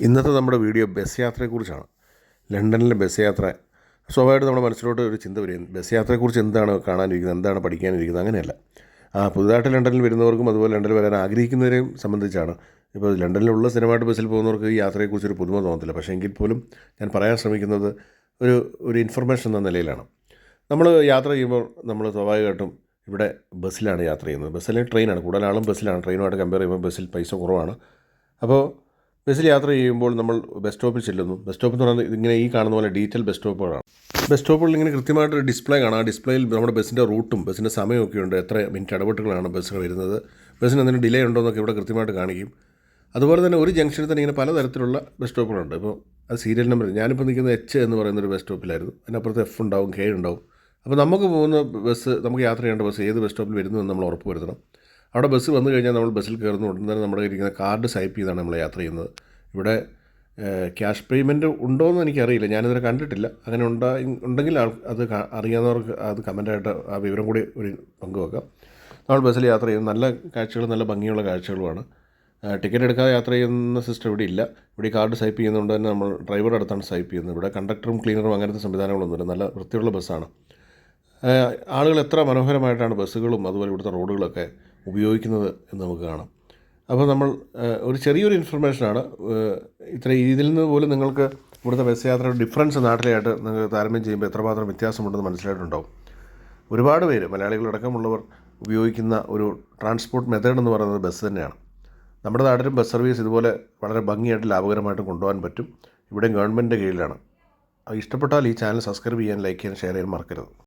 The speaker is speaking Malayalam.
ഇന്നത്തെ നമ്മുടെ വീഡിയോ ബസ് യാത്രയെക്കുറിച്ചാണ്. ലണ്ടനിലെ ബസ് യാത്ര. സ്വാഭാവികമായിട്ട് നമ്മുടെ മനസ്സിലോട്ട് ഒരു ചിന്ത വരും. ബസ് യാത്രയെക്കുറിച്ച് എന്താണ് കാണാനിരിക്കുന്നത്? എന്താണ് പഠിക്കാനിരിക്കുന്നത്? അങ്ങനെയല്ല. ആ പുതുതായിട്ട് ലണ്ടനിൽ വരുന്നവർക്കും അതുപോലെ ലണ്ടനിൽ വരാൻ ആഗ്രഹിക്കുന്നവരെയും സംബന്ധിച്ചാണ്. ഇപ്പോൾ ലണ്ടനിലുള്ള സ്ഥിരമായിട്ട് ബസ്സിൽ പോകുന്നവർക്ക് ഈ യാത്രയെക്കുറിച്ച് ഒരു പുതുമ തോന്നത്തില്ല. പക്ഷേ എങ്കിൽ പോലും ഞാൻ പറയാൻ ശ്രമിക്കുന്നത് ഒരു ഒരു ഇൻഫർമേഷൻ എന്ന നിലയിലാണ്. നമ്മൾ യാത്ര ചെയ്യുമ്പോൾ നമ്മൾ സ്വാഭാവികമായിട്ടും ഇവിടെ ബസ്സിലാണ് യാത്ര ചെയ്യുന്നത്. ബസ്സിലെ ട്രെയിനാണ്. കൂടുതൽ ആളും ബസ്സിലാണ്. ട്രെയിനുമായിട്ട് കമ്പയർ ചെയ്യുമ്പോൾ ബസ്സിൽ പൈസ കുറവാണ്. അപ്പോൾ ബസ്സിൽ യാത്ര ചെയ്യുമ്പോൾ നമ്മൾ ബസ് സ്റ്റോപ്പിൽ ചെല്ലുന്നു. ബസ് സ്റ്റോപ്പ് എന്ന് പറയുന്നത് ഇങ്ങനെ ഈ കാണുന്ന പോലെ ഡീറ്റെയിൽ ബസ് സ്റ്റോപ്പുകളാണ് ബസ് സ്റ്റോപ്പുകളിൽ ഇങ്ങനെ കൃത്യമായിട്ട് ഡിസ്പ്ലേ കാണാം. ആ ഡിസ്പ്ലേയിൽ നമ്മുടെ ബസ്സിന്റെ റൂട്ടും ബസ്സിന്റെ സമയമൊക്കെ ഉണ്ട്. എത്ര മിനിറ്റ് ഇടപെട്ടുകളാണ് ബസ്സുകൾ വരുന്നത്. ബസ്സിന് എന്തെങ്കിലും ഡിലേ ഉണ്ടോ എന്നൊക്കെ ഇവിടെ കൃത്യമായിട്ട് കാണിക്കും. അതുപോലെ തന്നെ ഒരു ജംഗ്ഷനിൽ തന്നെ ഇങ്ങനെ പലതരത്തിലുള്ള ബസ് സ്റ്റോപ്പുകളുണ്ട് ഇപ്പോൾ അത് സീരിയൽ നമ്പർ ഞാനിപ്പോൾ നിൽക്കുന്നത് എച്ച് എന്ന് പറയുന്ന ഒരു ബസ് സ്റ്റോപ്പിലായിരുന്നു അതിനപ്പുറത്ത് എഫ് ഉണ്ടാവും കെ ഉണ്ടാവും. അപ്പോൾ നമുക്ക് പോകുന്ന ബസ് നമുക്ക് യാത്ര ചെയ്യേണ്ട ബസ് ഏത് ബസ് സ്റ്റോപ്പിൽ വരുന്നു എന്ന് നമ്മൾ ഉറപ്പ് വരുത്തണം. അവിടെ ബസ് വന്നു കഴിഞ്ഞാൽ നമ്മൾ ബസ്സിൽ കയറുന്ന. ഉടൻ തന്നെ നമ്മുടെ ഇരിക്കുന്ന കാർഡ് സ്വൈപ്പ് ചെയ്താണ് നമ്മൾ യാത്ര ചെയ്യുന്നത്. ഇവിടെ ക്യാഷ് പേയ്മെന്റ് ഉണ്ടോ എന്ന് എനിക്കറിയില്ല. ഞാനിതുവരെ കണ്ടിട്ടില്ല. അങ്ങനെ ഉണ്ടാ ഉണ്ടെങ്കിൽ അത് അറിയാവുന്നവർക്ക് അത് കമന്റായിട്ട് ആ വിവരം കൂടി ഒരു പങ്കുവെക്കാം നമ്മൾ ബസ്സിൽ യാത്ര ചെയ്യുന്നത് നല്ല കാഴ്ചകൾ നല്ല ഭംഗിയുള്ള കാഴ്ചകളുമാണ്. ടിക്കറ്റ് എടുക്കാതെ യാത്ര ചെയ്യുന്ന സിസ്റ്റം ഇവിടെ ഇല്ല. ഇവിടെ കാർഡ് സ്വൈപ്പ് ചെയ്യുന്നതുകൊണ്ട് തന്നെ നമ്മൾ ഡ്രൈവറുടെ അടുത്താണ് സ്വൈപ്പ് ചെയ്യുന്നത്. ഇവിടെ കണ്ടക്ടറും ക്ലീനറും അങ്ങനത്തെ സംവിധാനങ്ങളൊന്നുമില്ല നല്ല വൃത്തിയുള്ള ബസ്സാണ്. ആളുകൾ എത്ര മനോഹരമായിട്ടാണ് ബസ്സുകളും അതുപോലെ ഇവിടുത്തെ റോഡുകളൊക്കെ ഉപയോഗിക്കുന്നത് എന്ന് നമുക്ക് കാണാം. അപ്പോൾ നമ്മൾ ഒരു ചെറിയൊരു ഇൻഫർമേഷനാണ് ഇത്ര ഇതിൽ നിന്ന് പോലും നിങ്ങൾക്ക് ഇവിടുത്തെ ബസ് യാത്രയുടെ ഡിഫറൻസ് നാട്ടിലായിട്ട് നിങ്ങൾക്ക് താരതമ്യം ചെയ്യുമ്പോൾ എത്രമാത്രം വ്യത്യാസമുണ്ടെന്ന് മനസ്സിലായിട്ടുണ്ടാവും. ഒരുപാട് പേര് മലയാളികളടക്കമുള്ളവർ ഉപയോഗിക്കുന്ന ഒരു ട്രാൻസ്പോർട്ട് മെത്തേഡ് എന്ന് പറയുന്നത് ബസ് തന്നെയാണ്. നമ്മുടെ നാട്ടിലും ബസ് സർവീസ് ഇതുപോലെ വളരെ ഭംഗിയായിട്ട് ലാഭകരമായിട്ട് കൊണ്ടുപോകാൻ പറ്റും. ഇവിടെ ഗവൺമെന്റിന്റെ കീഴിലാണ്. ഇഷ്ടപ്പെട്ടാൽ ഈ ചാനൽ സബ്സ്ക്രൈബ് ചെയ്യാൻ ലൈക്ക് ചെയ്യാൻ ഷെയർ ചെയ്യാൻ മറക്കരുത്.